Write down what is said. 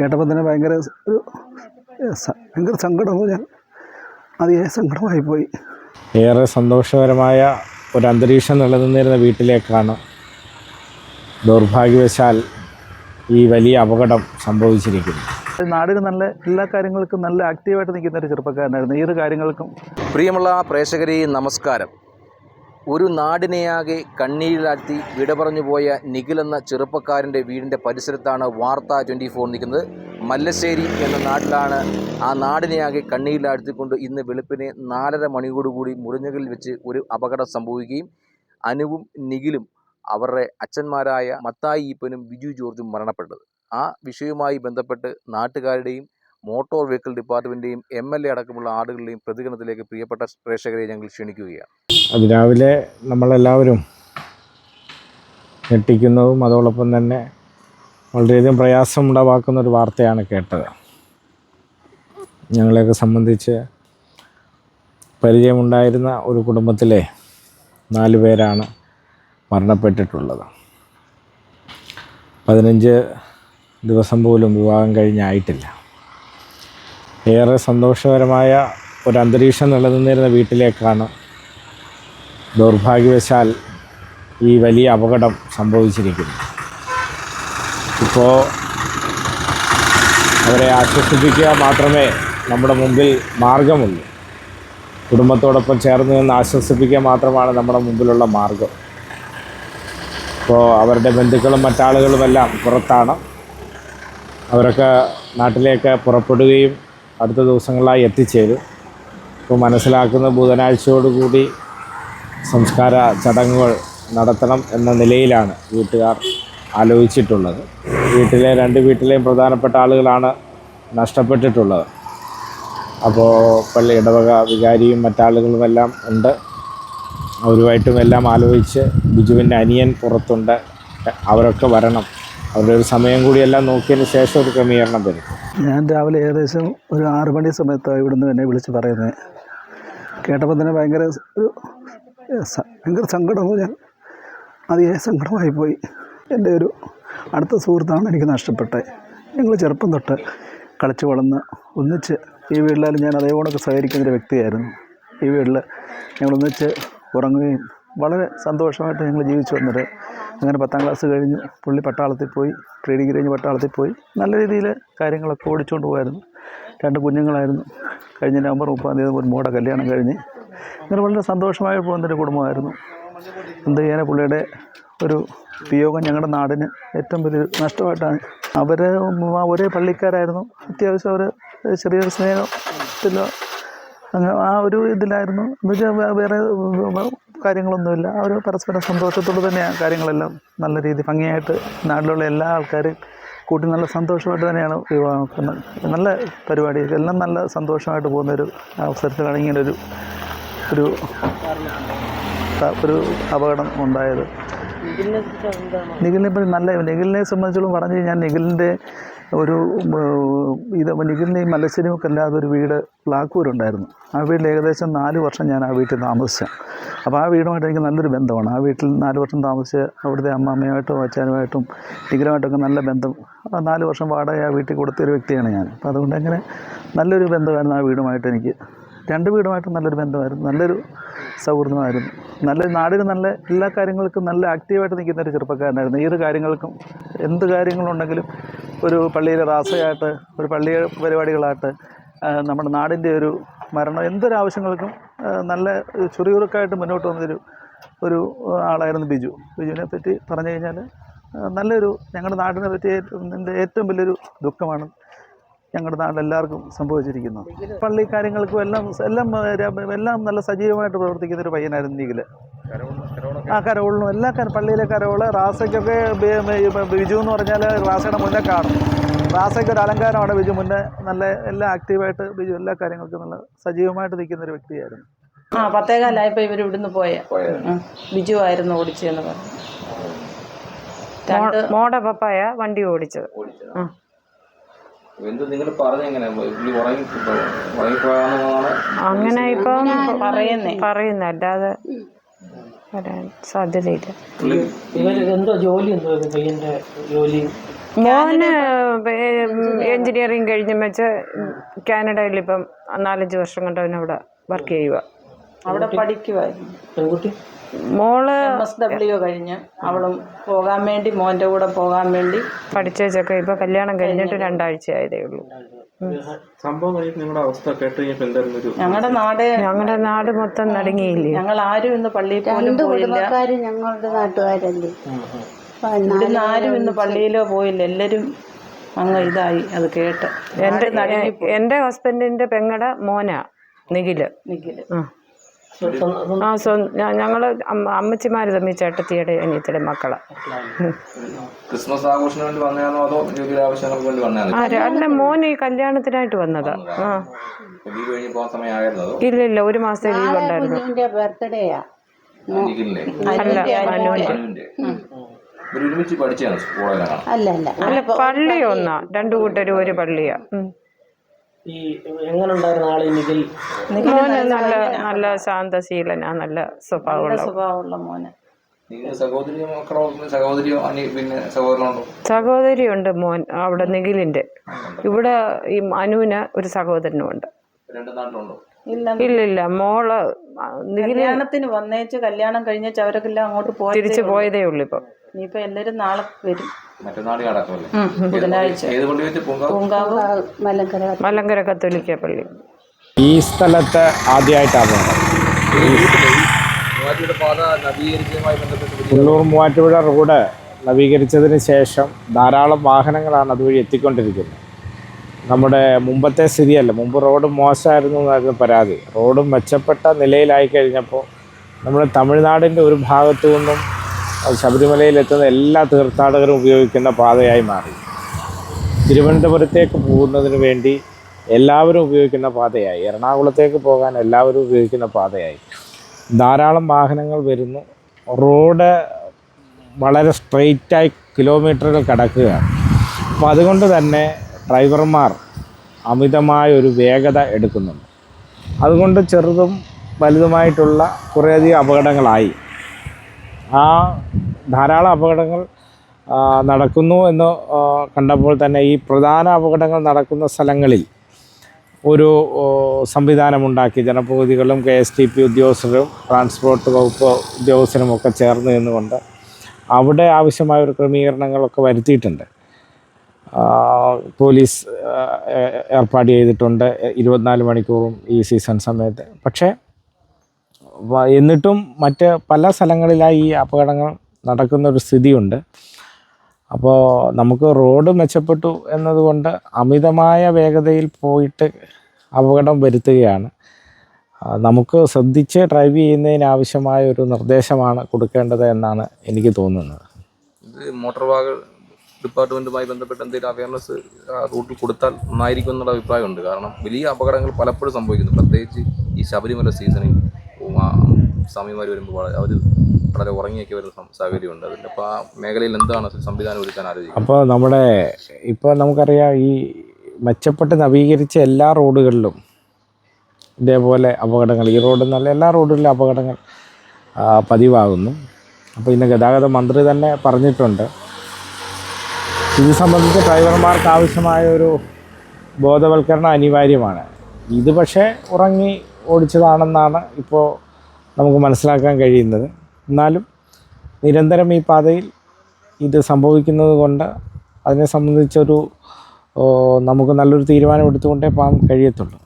കേട്ടപ്പോൾ തന്നെ ഭയങ്കര ഒരു ഭയങ്കര സങ്കടം ഞാൻ അതിയായ സങ്കടമായി പോയി ഏറെ സന്തോഷകരമായ ഒരു അന്തരീക്ഷം നിലനിന്നിരുന്ന വീട്ടിലേക്കാണ് ദൗർഭാഗ്യവശാൽ ഈ വലിയ അപകടം സംഭവിച്ചിരിക്കുന്നത്. നാടിന് നല്ല എല്ലാ കാര്യങ്ങൾക്കും നല്ല ആക്റ്റീവായിട്ട് നിൽക്കുന്ന ഒരു ചെറുപ്പക്കാരനായിരുന്നു. ഏത് കാര്യങ്ങൾക്കും പ്രിയമുള്ള പ്രേക്ഷകരെ നമസ്കാരം. ഒരു നാടിനെയാകെ കണ്ണീരിലാഴ്ത്തി വിട പറഞ്ഞു പോയ നിഖിൽ എന്ന ചെറുപ്പക്കാരന്റെ വീടിന്റെ പരിസരത്താണ് വാർത്ത ട്വന്റി ഫോർ നിൽക്കുന്നത്. മല്ലശ്ശേരി എന്ന നാട്ടിലാണ് ആ നാടിനെയാകെ കണ്ണീരിലാഴ്ത്തിക്കൊണ്ട് ഇന്ന് വെളുപ്പിനെ നാലര മണിയോടുകൂടി മുറിഞ്ഞകളിൽ വെച്ച് ഒരു അപകടം സംഭവിക്കുകയും അനുവും നിഖിലും അവരുടെ അച്ഛന്മാരായ മത്തായി ഈപ്പനും ബിജു ജോർജും മരണപ്പെട്ടത്. ആ വിഷയവുമായി ബന്ധപ്പെട്ട് നാട്ടുകാരുടെയും മോട്ടോർ വെഹിക്കിൾ ഡിപ്പാർട്ട്മെന്റിന്റെയും എം എൽ എ അടക്കമുള്ള ആളുകളുടെയും പ്രതികരണത്തിലേക്ക് പ്രിയപ്പെട്ട പ്രേക്ഷകരെ ഞങ്ങൾ ക്ഷണിക്കുകയാണ്. അതിരാവിലെ നമ്മളെല്ലാവരും ഞെട്ടിക്കുന്നതും അതോടൊപ്പം തന്നെ വളരെയധികം പ്രയാസമുണ്ടാക്കുന്ന ഒരു വാർത്തയാണ് കേട്ടത്. ഞങ്ങളെയൊക്കെ സംബന്ധിച്ച് പരിചയമുണ്ടായിരുന്ന ഒരു കുടുംബത്തിലെ നാല് പേരാണ് മരണപ്പെട്ടിട്ടുള്ളത്. പതിനഞ്ച് ദിവസം പോലും വിവാഹം കഴിഞ്ഞായിട്ടില്ല. ഏറെ സന്തോഷകരമായ ഒരു അന്തരീക്ഷം നിലനിന്നിരുന്ന വീട്ടിലേക്കാണ് ദൗർഭാഗ്യവശാൽ ഈ വലിയ അപകടം സംഭവിച്ചിരിക്കുന്നു. ഇപ്പോൾ അവരെ ആശ്വസിപ്പിക്കുക മാത്രമേ നമ്മുടെ മുമ്പിൽ മാർഗമുള്ളൂ. കുടുംബത്തോടൊപ്പം ചേർന്ന് നിന്ന് ആശ്വസിപ്പിക്കുക മാത്രമാണ് നമ്മുടെ മുമ്പിലുള്ള മാർഗം. ഇപ്പോൾ അവരുടെ ബന്ധുക്കളും മറ്റാളുകളുമെല്ലാം പുറത്താണ്. അവരൊക്കെ നാട്ടിലേക്ക് പുറപ്പെടുകയും അടുത്ത ദിവസങ്ങളായി എത്തിച്ചേരും. ഇപ്പോൾ മനസ്സിലാക്കുന്ന ബുധനാഴ്ചയോടുകൂടി സംസ്കാര ചടങ്ങുകൾ നടത്തണം എന്ന നിലയിലാണ് വീട്ടുകാർ ആലോചിച്ചിട്ടുള്ളത്. വീട്ടിലെ രണ്ട് വീട്ടിലെയും പ്രധാനപ്പെട്ട ആളുകളാണ് നഷ്ടപ്പെട്ടിട്ടുള്ളത്. അപ്പോൾ പള്ളി ഇടവക വികാരിയും മറ്റാളുകളുമെല്ലാം ഉണ്ട്. അവരുമായിട്ടും എല്ലാം ആലോചിച്ച് ബിജുവിന്റെ അനിയൻ പുറത്തുണ്ട്. അവരൊക്കെ വരണം. അവരുടെ ഒരു സമയം കൂടി എല്ലാം നോക്കിയതിന് ശേഷം ഒരു ക്രമീകരണം വരും. ഞാൻ രാവിലെ ഏകദേശം ഒരു ആറ് മണി സമയത്താണ് ഇവിടുന്ന് എന്നെ വിളിച്ച് പറയുന്നത്. കേട്ടപ്പോൾ തന്നെ ഭയങ്കര ഒരു ഭയങ്കര സങ്കടം ഞാൻ. അതിയായ സങ്കടമായി പോയി എന്റെ ഒരു അടുത്ത സുഹൃത്താണ് എനിക്ക് നഷ്ടപ്പെട്ടത് ഞങ്ങൾ ചെറുപ്പം തൊട്ട് കളിച്ച് വളർന്ന് ഒന്നിച്ച് ഈ വീട്ടിലായാലും ഞാൻ അതേപോലൊക്കെ സഹകരിക്കുന്ന ഒരു വ്യക്തിയായിരുന്നു. ഈ വീട്ടിൽ ഞങ്ങൾ ഒന്നിച്ച് ഉറങ്ങുകയും വളരെ സന്തോഷമായിട്ട് ഞങ്ങൾ ജീവിച്ചു വന്നത്. അങ്ങനെ പത്താം ക്ലാസ് കഴിഞ്ഞ് പുള്ളി പട്ടാളത്തിൽ പോയി പ്രീ ഡിഗ്രി കഴിഞ്ഞ് പട്ടാളത്തിൽ പോയി. നല്ല രീതിയിൽ കാര്യങ്ങളൊക്കെ ഓടിച്ചുകൊണ്ട് പോയായിരുന്നു രണ്ട് കുഞ്ഞുങ്ങളായിരുന്നു. കഴിഞ്ഞ നവംബർ മുപ്പതാം തീയതി ഒരു മോടെ കല്യാണം കഴിഞ്ഞ് അങ്ങനെ വളരെ സന്തോഷമായി പോകുന്നൊരു കുടുംബമായിരുന്നു. എന്ത് ചെയ്യാൻ പുള്ളിയുടെ ഒരു വിയോഗം ഞങ്ങളുടെ നാടിന് ഏറ്റവും വലിയ നഷ്ടമായിട്ടാണ്. അവർ ഒരേ പള്ളിക്കാരായിരുന്നു. അത്യാവശ്യം അവർ ചെറിയൊരു സ്നേഹത്തിലോ അങ്ങനെ ആ ഒരു ഇതിലായിരുന്നു. എന്നുവെച്ചാൽ വേറെ കാര്യങ്ങളൊന്നുമില്ല. അവർ പരസ്പരം സന്തോഷത്തോടെ തന്നെയാണ് കാര്യങ്ങളെല്ലാം നല്ല രീതി ഭംഗിയായിട്ട് നാട്ടിലുള്ള എല്ലാ ആൾക്കാരും കൂട്ടി നല്ല സന്തോഷമായിട്ട് തന്നെയാണ് വിവാഹം. നല്ല പരിപാടി എല്ലാം നല്ല സന്തോഷമായിട്ട് പോകുന്ന ഒരു അവസരത്തിലാണ് ഇങ്ങനെ ഒരു ഒരു അപകടം ഉണ്ടായത്. നിഖിലിനെ പറ്റി നല്ല നിഖിലിനെ സംബന്ധിച്ചോളം പറഞ്ഞു കഴിഞ്ഞാൽ നിഖിലിന്റെ ഒരു ഇത് നിഖിലിന്റെ ഈ മലശ്ശേരിമൊക്കെ അല്ലാതെ ഒരു വീട് ബ്ലാക്കൂരുണ്ടായിരുന്നു ആ വീട്ടിൽ ഏകദേശം നാല് വർഷം ഞാൻ ആ വീട്ടിൽ താമസിച്ചു അപ്പോൾ ആ വീടുമായിട്ട് എനിക്ക് നല്ലൊരു ബന്ധമാണ്. ആ വീട്ടിൽ നാല് വർഷം താമസിച്ച് അവിടുത്തെ അമ്മമ്മയുമായിട്ടും അച്ഛനുമായിട്ടും നിഖിലുമായിട്ടൊക്കെ നല്ല ബന്ധം നാല് വർഷം വാടക ആ വീട്ടിൽ കൊടുത്തൊരു വ്യക്തിയാണ് ഞാൻ. അപ്പോൾ അതുകൊണ്ട് അങ്ങനെ നല്ലൊരു ബന്ധമായിരുന്നു ആ വീടുമായിട്ട് എനിക്ക്. രണ്ട് വീടുമായിട്ട് നല്ലൊരു ബന്ധമായിരുന്നു. നല്ലൊരു സൗഹൃദമായിരുന്നു. നല്ല നാടിന് നല്ല എല്ലാ കാര്യങ്ങൾക്കും നല്ല ആക്റ്റീവായിട്ട് നിൽക്കുന്ന ഒരു ചെറുപ്പക്കാരനായിരുന്നു. ഏത് കാര്യങ്ങൾക്കും എന്ത് കാര്യങ്ങളുണ്ടെങ്കിലും ഒരു പള്ളിയിലെ റാസയായിട്ട് ഒരു പള്ളി പരിപാടികളായിട്ട് നമ്മുടെ നാടിന്റെ ഒരു മരണം എന്തൊരു ആവശ്യങ്ങൾക്കും ആ, നല്ല ചുറിയുറുക്കായിട്ട് മുന്നോട്ട് വന്നൊരു ഒരു ആളായിരുന്നു ബിജു. ബിജുവിനെ പറ്റി പറഞ്ഞു കഴിഞ്ഞാൽ നല്ലൊരു ഞങ്ങളുടെ നാടിനെ പറ്റി ഏറ്റവും വലിയൊരു ദുഃഖമാണ് ഞങ്ങളുടെ നാട്ടിൽ എല്ലാവർക്കും സംഭവിച്ചിരിക്കുന്നത് പള്ളി കാര്യങ്ങൾക്കും എല്ലാം എല്ലാം എല്ലാം നല്ല സജീവമായിട്ട് പ്രവർത്തിക്കുന്ന ഒരു പയ്യനായിരുന്നു നീഗിൽ ആ കരോളിനും എല്ലാ പള്ളിയിലെ കരോൾ റാസയ്ക്കൊക്കെ ബിജു എന്ന് പറഞ്ഞാൽ റാസയുടെ മുന്നേ കാണും. റാസയ്ക്ക് ഒരു അലങ്കാരമാണ് ബിജു മുന്നേ നല്ല എല്ലാം ആക്റ്റീവായിട്ട് ബിജു എല്ലാ കാര്യങ്ങൾക്കും നല്ല സജീവമായിട്ട് നിൽക്കുന്ന ഒരു വ്യക്തിയായിരുന്നു. ആ പത്തേകാലായപ്പോൾ ഇവർ ഇവിടുന്ന് പോയ. ബിജു ആയിരുന്നു ഓടിച്ചെന്ന് പറഞ്ഞു. മോടെ പപ്പായ വണ്ടി ഓടിച്ചത്. ആ. എന്ത് നിങ്ങൾ പറഞ്ഞെങ്ങനെ പുള്ളി ഉറങ്ങി ഉറങ്ങിപ്പോയാണെന്നാണ് അങ്ങനെ ഇപ്പം പറയുന്നേ. പറയുന്ന. അല്ലാതെ വരാൻ സാധ്യതയില്ല. എന്തോ ജോലി എന്തോ പയ്യന്റെ ജോലി. മോന് എഞ്ചിനീയറിംഗ് കഴിഞ്ഞ് വെച്ച് കാനഡയിൽ ഇപ്പം നാലഞ്ച് വർഷം കൊണ്ട് അവൻ അവിടെ വർക്ക് ചെയ്യുക അവിടെ പഠിക്കുമായിരുന്നു മോൾ എസ് ഡബ്ല്യു കഴിഞ്ഞ് അവളും പോകാൻ വേണ്ടി മോന്റെ കൂടെ പോകാൻ വേണ്ടി പഠിച്ചേച്ചൊക്കെ ഇപ്പൊ കല്യാണം കഴിഞ്ഞിട്ട് രണ്ടാഴ്ച ആയതേ ഉള്ളൂ സംഭവം നിങ്ങളുടെ അവസ്ഥ കേട്ട് ഞങ്ങളുടെ നാട് ഞങ്ങളുടെ നാട് മൊത്തം നടുങ്ങിയില്ലേ? ഞങ്ങൾ ആരും ഇന്ന് പള്ളിയിൽ പോലും പോയില്ല. കുടുംബക്കാരും ഞങ്ങളുടെ നാട്ടുകാരല്ലേ? ഇവിടുന്ന് ആരും ഇന്ന് പള്ളിയിലോ പോയില്ല. എല്ലാരും അങ്ങ് ഇതായി അത് കേട്ട്. എന്റെ എന്റെ ഹസ്ബൻഡിന്റെ പെങ്ങടെ മോനാ നിഖിൽ. നിഖിൽ. ആ. ആ സ്വ ഞങ്ങൾ അമ്മ അമ്മച്ചിമാര് തമ്മിൽ ചേട്ടത്തിയുടെ അനിയത്തിയുടെ മക്കൾ. ക്രിസ്മസ് ആഘോഷത്തിന് വേണ്ടി വന്നതാണോ അതോ ജോലിയുടെ ആവശ്യങ്ങൾക്ക് വേണ്ടി വന്നതാണോ? ആ ര- അല്ല മോൻ ഈ കല്യാണത്തിനായിട്ട് വന്നത്. ആ. ഇല്ല ഇല്ല ഒരു മാസത്തെ ലീവ് ഉണ്ടായിരുന്നു. ബർത്ത്ഡേയാ അല്ല അനുവിന്റെ അല്ല അല്ല അല്ല പള്ളി ഒന്നാ. രണ്ടു കൂട്ടരും ഒരു പള്ളിയാ. ഈ എങ്ങനെ ഉണ്ടായിരുന്നു ആൾ നിഖിൽ മോന് നല്ല നല്ല ശാന്തശീലനാ നല്ല സ്വഭാവമുള്ള സ്വഭാവമുള്ള മോനെ. സഹോദരിയോ മക്കളോ സഹോദരിയോ പിന്നെ സഹോദരനുണ്ടോ? സഹോദരിയുണ്ട് മോൻ അവിടെ നിഖിലിന്റെ. ഇവിടെ ഈ അനുവിന് ഒരു സഹോദരനുമുണ്ട്. രണ്ട് നാട്ടിലുണ്ടോ? ഇല്ല. ഇല്ല ഇല്ല മോൾ ആ, കല്യാണത്തിന് വന്നേച്ച് കല്യാണം കഴിഞ്ഞേച്ച് അവരൊക്കെ അങ്ങോട്ട് പോയി തിരിച്ചു പോയതേ ഉള്ളൂ ഇപ്പൊ. ഇനിയിപ്പോ എല്ലാരും നാളെ വരും. മറ്റന്നാൾ അടക്കമല്ലേ ബുധനാഴ്ച. ഏത് പള്ളി വെച്ച് പൂങ്കാവ്? പൂങ്കാവ് മലങ്കര മലങ്കര കത്തോലിക്ക പള്ളി. ഈ സ്ഥലത്ത് ആദ്യമായിട്ടാണ് മൂവാറ്റുപുഴ പാത നവീകരിച്ചതുമായി ബന്ധപ്പെട്ട് വലിയ കുള്ളൂർ മൂവാറ്റുപുഴ റോഡ് നവീകരിച്ചതിന് ശേഷം ധാരാളം വാഹനങ്ങളാണ് അതുവഴി എത്തിക്കൊണ്ടിരിക്കുന്നത്. നമ്മുടെ മുമ്പത്തെ സ്ഥിതിയല്ല മുമ്പ് റോഡ് മോശമായിരുന്നു എന്നായിരുന്നു പരാതി. റോഡ് മെച്ചപ്പെട്ട നിലയിലായി കഴിഞ്ഞപ്പോൾ നമ്മുടെ തമിഴ്നാടിന്റെ ഒരു ഭാഗത്തു നിന്നും ശബരിമലയിലെത്തുന്ന എല്ലാ തീർത്ഥാടകരും ഉപയോഗിക്കുന്ന പാതയായി മാറി. തിരുവനന്തപുരത്തേക്ക് പോകുന്നതിന് വേണ്ടി എല്ലാവരും ഉപയോഗിക്കുന്ന പാതയായി. എറണാകുളത്തേക്ക് പോകാൻ എല്ലാവരും ഉപയോഗിക്കുന്ന പാതയായി. ധാരാളം വാഹനങ്ങൾ വരുന്നു. റോഡ് വളരെ സ്ട്രെയിറ്റായി കിലോമീറ്ററുകൾ കടക്കുകയാണ്. അപ്പോൾ അതുകൊണ്ട് തന്നെ ഡ്രൈവർമാർ അമിതമായ ഒരു വേഗത എടുക്കുന്നുണ്ട്. അതുകൊണ്ട് ചെറുതും വലുതുമായിട്ടുള്ള കുറേയധികം അപകടങ്ങളായി. ആ ധാരാളം അപകടങ്ങൾ നടക്കുന്നു എന്ന് കണ്ടപ്പോൾ തന്നെ ഈ പ്രധാന അപകടങ്ങൾ നടക്കുന്ന സ്ഥലങ്ങളിൽ ഒരു സംവിധാനമുണ്ടാക്കി. ജനപ്രതിനിധികളും കെ എസ് ടി പി ഉദ്യോഗസ്ഥരും ട്രാൻസ്പോർട്ട് വകുപ്പ് ഉദ്യോഗസ്ഥരും ഒക്കെ ചേർന്ന് നിന്നുകൊണ്ട് അവിടെ ആവശ്യമായ ഒരു ക്രമീകരണങ്ങളൊക്കെ വരുത്തിയിട്ടുണ്ട്. പോലീസ് ഏർപ്പാട് ചെയ്തിട്ടുണ്ട്. ഇരുപത്തിനാല് മണിക്കൂറും ഈ സീസൺ സമയത്ത്. പക്ഷേ എന്നിട്ടും മറ്റ് പല സ്ഥലങ്ങളിലായി ഈ അപകടങ്ങൾ നടക്കുന്ന ഒരു സ്ഥിതിയുണ്ട്. അപ്പോൾ നമുക്ക് റോഡ് മെച്ചപ്പെട്ടു എന്നതുകൊണ്ട് അമിതമായ വേഗതയിൽ പോയിട്ട് അപകടം വരുത്തുകയാണ്. നമുക്ക് ശ്രദ്ധിച്ച് ഡ്രൈവ് ചെയ്യുന്നതിന് ആവശ്യമായ ഒരു നിർദ്ദേശമാണ് കൊടുക്കേണ്ടത് എന്നാണ് എനിക്ക് തോന്നുന്നത്. ഇത് മോട്ടോർ വാഹന ഡിപ്പാർട്ട്മെന്റുമായി ബന്ധപ്പെട്ട് എന്തെങ്കിലും അവയർനെസ് റൂട്ടിൽ കൊടുത്താൽ നന്നായിരിക്കും എന്നുള്ള അഭിപ്രായമുണ്ട്. കാരണം വലിയ അപകടങ്ങൾ പലപ്പോഴും സംഭവിക്കുന്നു. പ്രത്യേകിച്ച് ഈ ശബരിമല സീസണിൽ സ്വാമിമാർ വരുമ്പോൾ അവർ വളരെ ഉറങ്ങിയൊക്കെ വരുന്ന സാഹചര്യമുണ്ട്. അതിന്റെ അപ്പോൾ ആ മേഖലയിൽ എന്താണ് സംവിധാനം ഒരുക്കാൻ ആലോചിക്കുന്നത്? അപ്പോൾ നമ്മുടെ ഇപ്പോൾ നമുക്കറിയാം ഈ മെച്ചപ്പെട്ട് നവീകരിച്ച എല്ലാ റോഡുകളിലും ഇതേപോലെ അപകടങ്ങൾ ഈ റോഡ് നല്ല എല്ലാ റോഡുകളിലും അപകടങ്ങൾ പതിവാകുന്നു. അപ്പോൾ ഇന്ന് ഗതാഗത മന്ത്രി തന്നെ പറഞ്ഞിട്ടുണ്ട്. ഇത് സംബന്ധിച്ച് ഡ്രൈവർമാർക്ക് ആവശ്യമായ ഒരു ബോധവൽക്കരണം അനിവാര്യമാണ്. ഇത് പക്ഷേ ഉറങ്ങി ഓടിച്ചതാണെന്നാണ് ഇപ്പോൾ നമുക്ക് മനസ്സിലാക്കാൻ കഴിയുന്നത്. എന്നാലും നിരന്തരം ഈ പാതയിൽ ഇത് സംഭവിക്കുന്നത് കൊണ്ട് അതിനെ സംബന്ധിച്ചൊരു നമുക്ക് നല്ലൊരു തീരുമാനം എടുത്തുകൊണ്ടേ പോകാൻ കഴിയത്തുള്ളൂ.